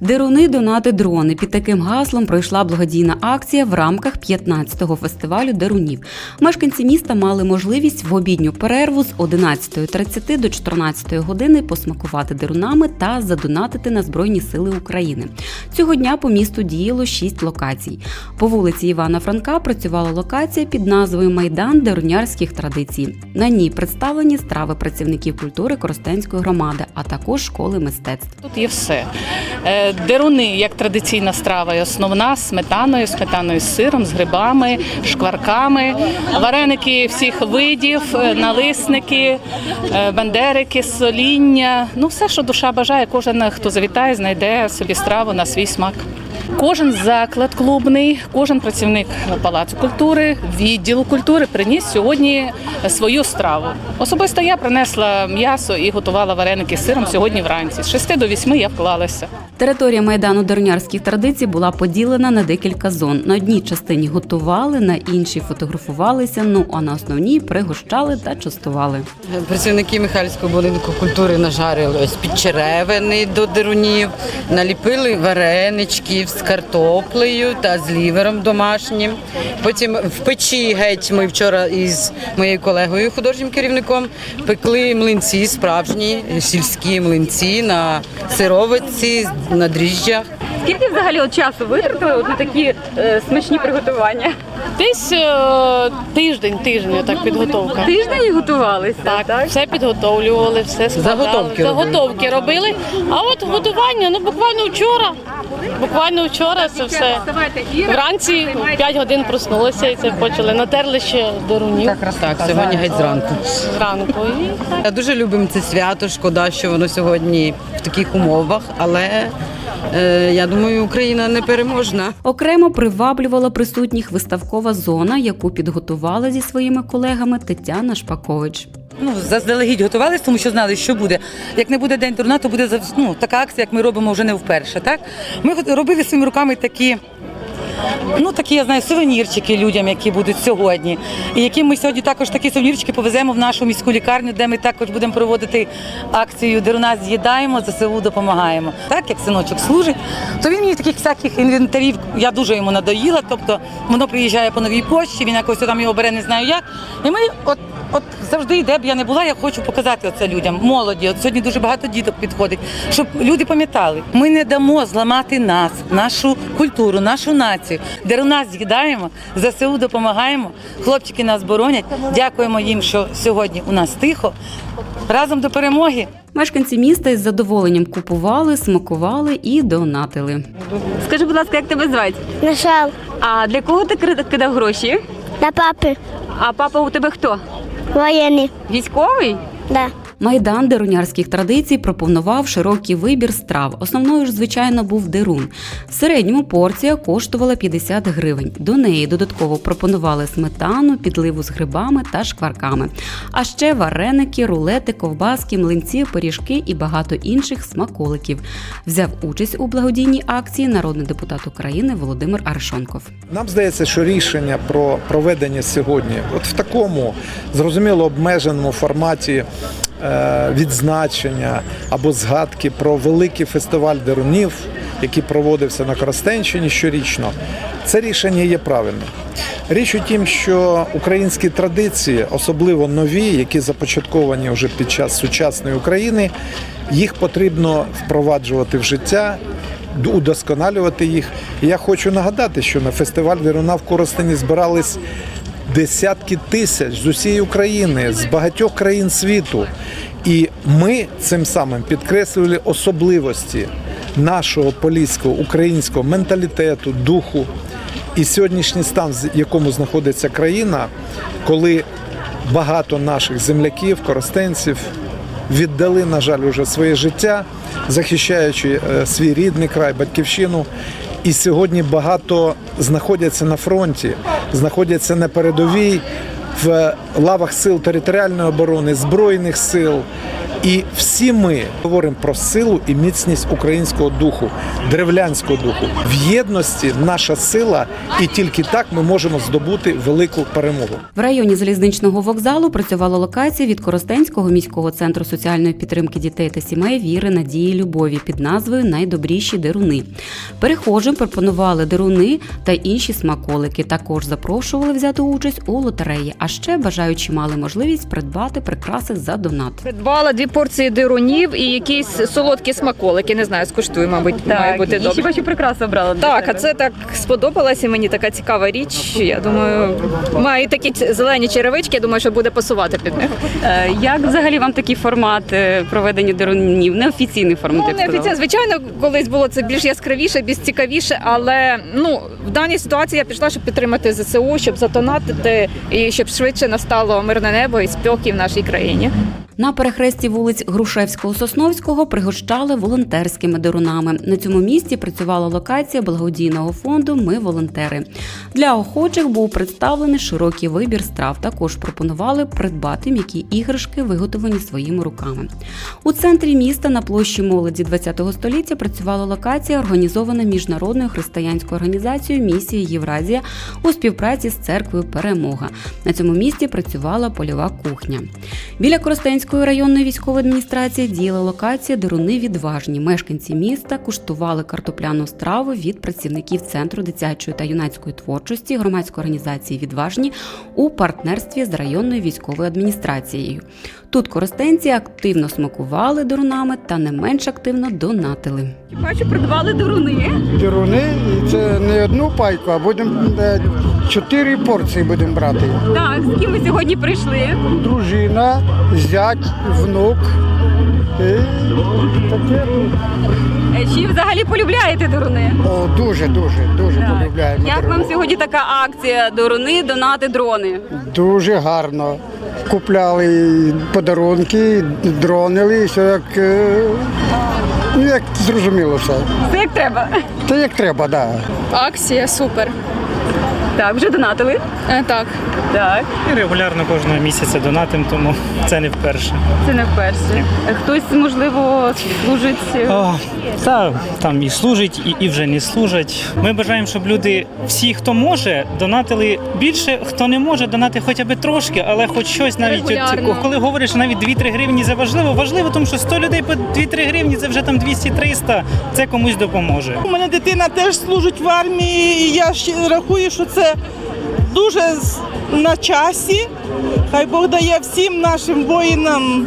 Деруни донати дрони. Під таким гаслом пройшла благодійна акція в рамках 15-го фестивалю Дерунів. Мешканці міста мали можливість в обідню перерву з 11.30 до 14 години посмакувати дерунами та задонатити на Збройні Сили України. Цього дня по місту діяло шість локацій. По вулиці Івана Франка працювала локація під назвою Майдан дерунярських традицій. На ній представлені страви працівників культури Коростенської громади, а також школи мистецтв. Тут є все. Деруни, як традиційна страва, і основна з сметаною, сметаною з сиром, з грибами, шкварками, вареники всіх видів, е, налисники, е, бандерики, соління. Ну, все, що душа бажає, кожен, хто завітає, знайде собі страву на свій смак. Кожен заклад клубний, кожен працівник палацу культури, відділу культури приніс сьогодні свою страву. Особисто я принесла м'ясо і готувала вареники з сиром сьогодні вранці. З 6 до 8 я вклалася. Територія майдану дерунярських традицій була поділена на декілька зон. На одній частині готували, на іншій фотографувалися. Ну а на основній пригощали та частували. Працівники Михайлівського будинку культури нажарили ось підчеревини до дерунів, наліпили вареничків з картоплею та з лівером домашнім. Потім в печі геть ми вчора із моєю колегою, художнім керівником, пекли млинці, справжні сільські млинці на сировиці, на дріжджах. Скільки взагалі часу витратили на такі е, смачні приготування? Десь е, тиждень, тиждень так підготовка. Тиждень готувалися, Так, так? все підготовлювали, все складали. Заготовки робили. Заготовки робили. А от готування, ну буквально вчора. Буквально вчора це все. Вранці в 5 годин проснулися і це почали. Натерли ще дорунів Так, сьогодні геть зранку. зранку. І Я дуже любимо це свято. Шкода, що воно сьогодні в таких умовах, але я думаю, Україна не переможна. Окремо приваблювала присутніх виставкова зона, яку підготувала зі своїми колегами Тетяна Шпакович. Ну, заздалегідь готувалися, тому що знали, що буде. Як не буде день турна, то буде ну, така акція, як ми робимо вже не вперше. Так? Ми робили своїми руками такі. Ну, такі, я знаю, сувенірчики людям, які будуть сьогодні. І які ми сьогодні також такі сувенірчики повеземо в нашу міську лікарню, де ми також будемо проводити акцію, де у нас з'їдаємо, ЗСУ допомагаємо. Так, як синочок служить, то він мені таких всяких інвентарів, я дуже йому надоїла. Тобто воно приїжджає по новій пошті, він якось там його бере, не знаю як. І ми от. От завжди, де б я не була, я хочу показати оце людям, молоді. От сьогодні дуже багато діток підходить, щоб люди пам'ятали. Ми не дамо зламати нас, нашу культуру, нашу націю. Де у нас з'їдаємо, ЗСУ допомагаємо. Хлопчики нас боронять. Дякуємо їм, що сьогодні у нас тихо. Разом до перемоги. Мешканці міста із задоволенням купували, смакували і донатили. Скажи, будь ласка, як тебе звати? Нашел А для кого ти кидав гроші? на папы А папа у тебе хто? Военный, Військовий? да. Майдан дерунярських традицій пропонував широкий вибір страв. Основною ж, звичайно, був дерун. В середньому порція коштувала 50 гривень. До неї додатково пропонували сметану, підливу з грибами та шкварками. А ще вареники, рулети, ковбаски, млинці, пиріжки і багато інших смаколиків. Взяв участь у благодійній акції народний депутат України Володимир Аршонков. Нам здається, що рішення про проведення сьогодні, от в такому зрозуміло обмеженому форматі відзначення або згадки про великий фестиваль дерунів, який проводився на Коростенщині щорічно, це рішення є правильним. Річ у тім, що українські традиції, особливо нові, які започатковані вже під час сучасної України, їх потрібно впроваджувати в життя удосконалювати їх. Я хочу нагадати, що на фестиваль Віруна в Коростені збирались десятки тисяч з усієї України, з багатьох країн світу. І ми цим самим підкреслювали особливості нашого поліського українського менталітету, духу. І сьогоднішній стан, в якому знаходиться країна, коли багато наших земляків, коростенців віддали, на жаль, уже своє життя, захищаючи е, свій рідний край, батьківщину. І сьогодні багато знаходяться на фронті, знаходяться на передовій в лавах сил територіальної оборони, збройних сил. І всі ми говоримо про силу і міцність українського духу, древлянського духу. В єдності наша сила, і тільки так ми можемо здобути велику перемогу. В районі залізничного вокзалу працювала локація від Коростенського міського центру соціальної підтримки дітей та сімей віри, надії, любові під назвою Найдобріші деруни. Перехожим пропонували деруни та інші смаколики. Також запрошували взяти участь у лотереї. А ще бажаючі мали можливість придбати прикраси за донат. Придбала дві порції дирунів і якісь солодкі смаколики. Не знаю, скуштую, мабуть, має бути добре. бачу прикраси обрала. для Так, а себе. це так сподобалося мені така цікава річ. Я думаю, маю такі зелені черевички, я думаю, що буде пасувати під них. Е, Як взагалі вам такий формат е, проведення дерунів? Неофіційний формат, Ну, неофіційно, звичайно, колись було це більш яскравіше, більш цікавіше, але ну в даній ситуації я пішла, щоб підтримати ЗСУ, щоб затонатити і щоб швидше настало мирне небо і спокій в нашій країні. На перехресті вулиць Грушевського-Сосновського пригощали волонтерськими дерунами. На цьому місці працювала локація благодійного фонду Ми волонтери. Для охочих був представлений широкий вибір страв. Також пропонували придбати м'які іграшки, виготовлені своїми руками. У центрі міста на площі молоді ХХ століття працювала локація, організована міжнародною християнською організацією Місія Євразія у співпраці з церквою Перемога. На цьому місці працювала польова кухня. Біля Коростенської районної військової адміністрації діяла локація Деруни відважні. Мешканці міста куштували картопляну страву від працівників центру дитячої та юнацької творчості громадської організації Відважні у партнерстві з районною військовою адміністрацією. Тут коростенці активно смакували дерунами та не менш активно донатили. Бачу, придбали деруни. Деруни, і це не одну пайку, а будемо е, чотири порції будемо брати. Так, з ким ви сьогодні прийшли? Дружина, зять, внук. І таке. Е, Чи взагалі полюбляєте деруни? О, дуже, дуже, дуже Так. полюбляємо. Як вам сьогодні така акція Деруни, донати, дрони? Дуже гарно. Купляли подарунки, дронили, все як, е, ну, як зрозуміло все. Все як треба. Та як треба, так. Да. Акція супер. Так, вже донатили? Е, так. Так, І регулярно кожного місяця донатим, тому це не вперше. це не вперше. Хтось, можливо, служить. е, О, та там і служить, і, і вже не служать. Ми бажаємо, щоб люди, всі, хто може, донатили більше, хто не може, донати хоча б трошки, але хоч щось навіть от, коли говориш навіть 2-3 гривні це важливо. Важливо, тому що 100 людей по 2-3 гривні це вже там 200-300, це комусь допоможе. У мене дитина теж служить в армії, і я ще рахую, що це дуже на часі. Хай Бог дає всім нашим воїнам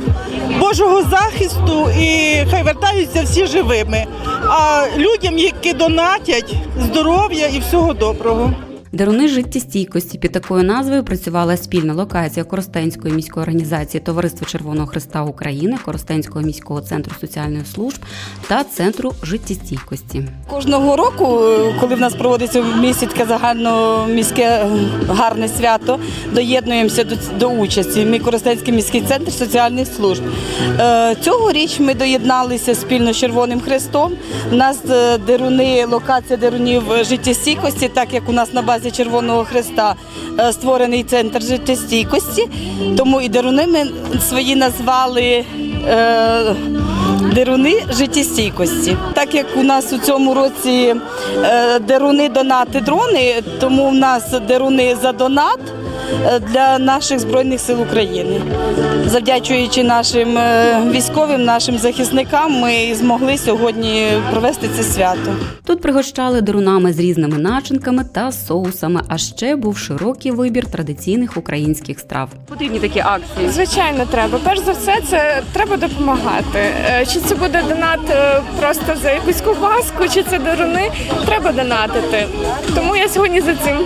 Божого захисту і хай вертаються всі живими. А людям, які донатять, здоров'я і всього доброго. Деруни життєстійкості під такою назвою працювала спільна локація Коростенської міської організації Товариства Червоного Христа України, Коростенського міського центру соціальних служб та центру життєстійкості. Кожного року, е, коли в нас проводиться в місті таке загальноміське е, гарне свято, доєднуємося до, до участі. Ми Коростенський міський центр соціальних служб. Е, Цьогоріч ми доєдналися спільно з Червоним Хрестом. У нас деруни, локація дерунів життєстійкості, так як у нас на базі Червоного Хреста е, створений центр життєстійкості. Тому і деруни ми свої назвали. е, Деруни життєстійкості. Так як у нас у цьому році е, деруни донати дрони, тому в нас деруни за донат для наших збройних сил України. Завдячуючи нашим е, військовим, нашим захисникам, ми змогли сьогодні провести це свято. Тут пригощали дерунами з різними начинками та соусами, а ще був широкий вибір традиційних українських страв. Потрібні такі акції. Звичайно, треба. Перш за все, це треба допомагати. Е, Чи це буде донат е, просто за якусь ковбаску, чи це даруни, треба донатити. Тому я сьогодні за цим.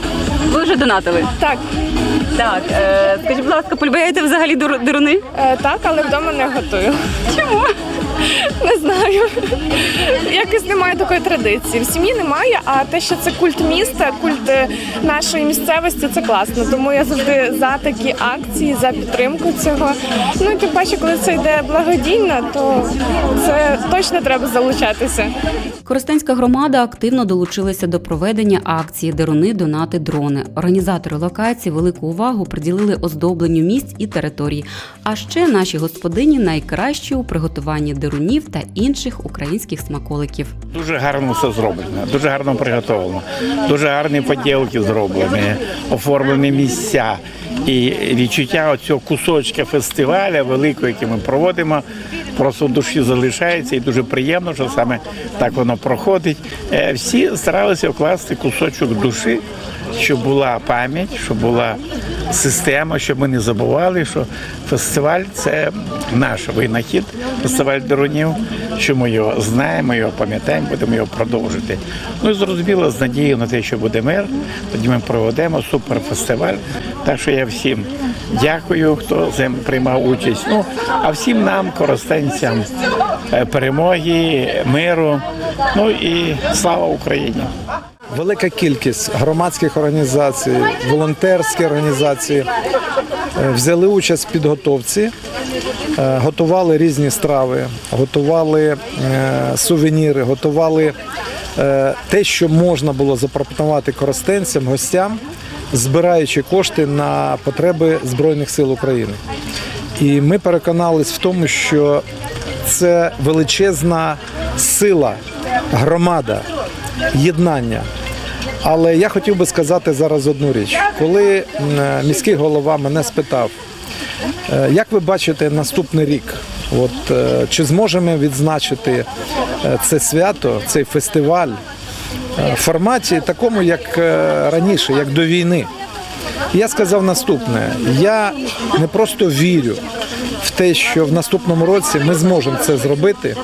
Ви вже донатили. Так, Так, е, скажіть, будь ласка, полюбляєте взагалі деруни? е, так, але вдома не готую. Чому? Не знаю. Якось немає такої традиції. В сім'ї немає, а те, що це культ міста, культ е, нашої місцевості, це класно. Тому я завжди за такі акції, за підтримку цього. Ну і тим паче, коли це йде благодійно, то це точно треба залучатися. Коростенська громада активно долучилася до проведення акції Деруни донати дрони. Організатори локації велику увагу приділили оздобленню місць і територій. А ще наші господині найкращі у приготуванні дерунів та інших українських смаколиків. Дуже гарно все зроблено, дуже гарно приготовлено, дуже гарні поділки зроблені, оформлені місця. І відчуття оцього кусочка фестиваля великого, який ми проводимо, просто в душі залишається і дуже приємно, що саме так воно проходить. Е, Всі старалися вкласти кусочок душі, щоб була пам'ять, щоб була система, щоб ми не забували, що фестиваль це наш винахід, фестиваль Дерунів, що ми його знаємо, його пам'ятаємо, будемо його продовжити. Ну і зрозуміло, з надією на те, що буде мир, тоді ми проведемо суперфестиваль. Так що я всім дякую, хто приймав участь. Ну а всім нам, коростенцям, е, перемоги, миру. Ну і слава Україні! Велика кількість громадських організацій, волонтерські організації е, взяли участь в підготовці, е, готували різні страви, готували е, сувеніри, готували те, що можна було запропонувати користенцям, гостям, збираючи кошти на потреби Збройних сил України. І ми переконались в тому, що це величезна сила, громада, єднання. Але я хотів би сказати зараз одну річ. Коли міський голова мене спитав, е, як ви бачите наступний рік, от, е, чи зможемо відзначити е, це свято, цей фестиваль в форматі такому, як раніше, як до війни. Я сказав наступне: я не просто вірю в те, що в наступному році ми зможемо це зробити.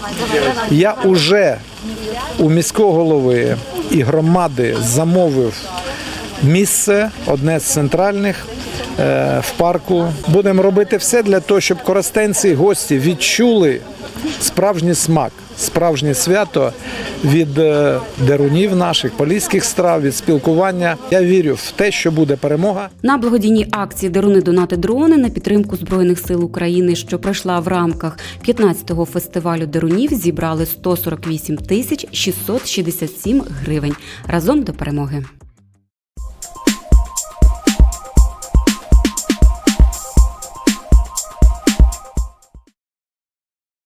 Я уже у міського голови і громади замовив місце, одне з центральних. е, В парку будемо робити все для того, щоб користенці і гості відчули справжній смак, справжнє свято від е, дерунів наших поліських страв, від спілкування. Я вірю в те, що буде перемога. На благодійній акції Деруни донати дрони на підтримку Збройних сил України, що пройшла в рамках 15-го фестивалю Дерунів, зібрали 148 тисяч 667 гривень разом до перемоги.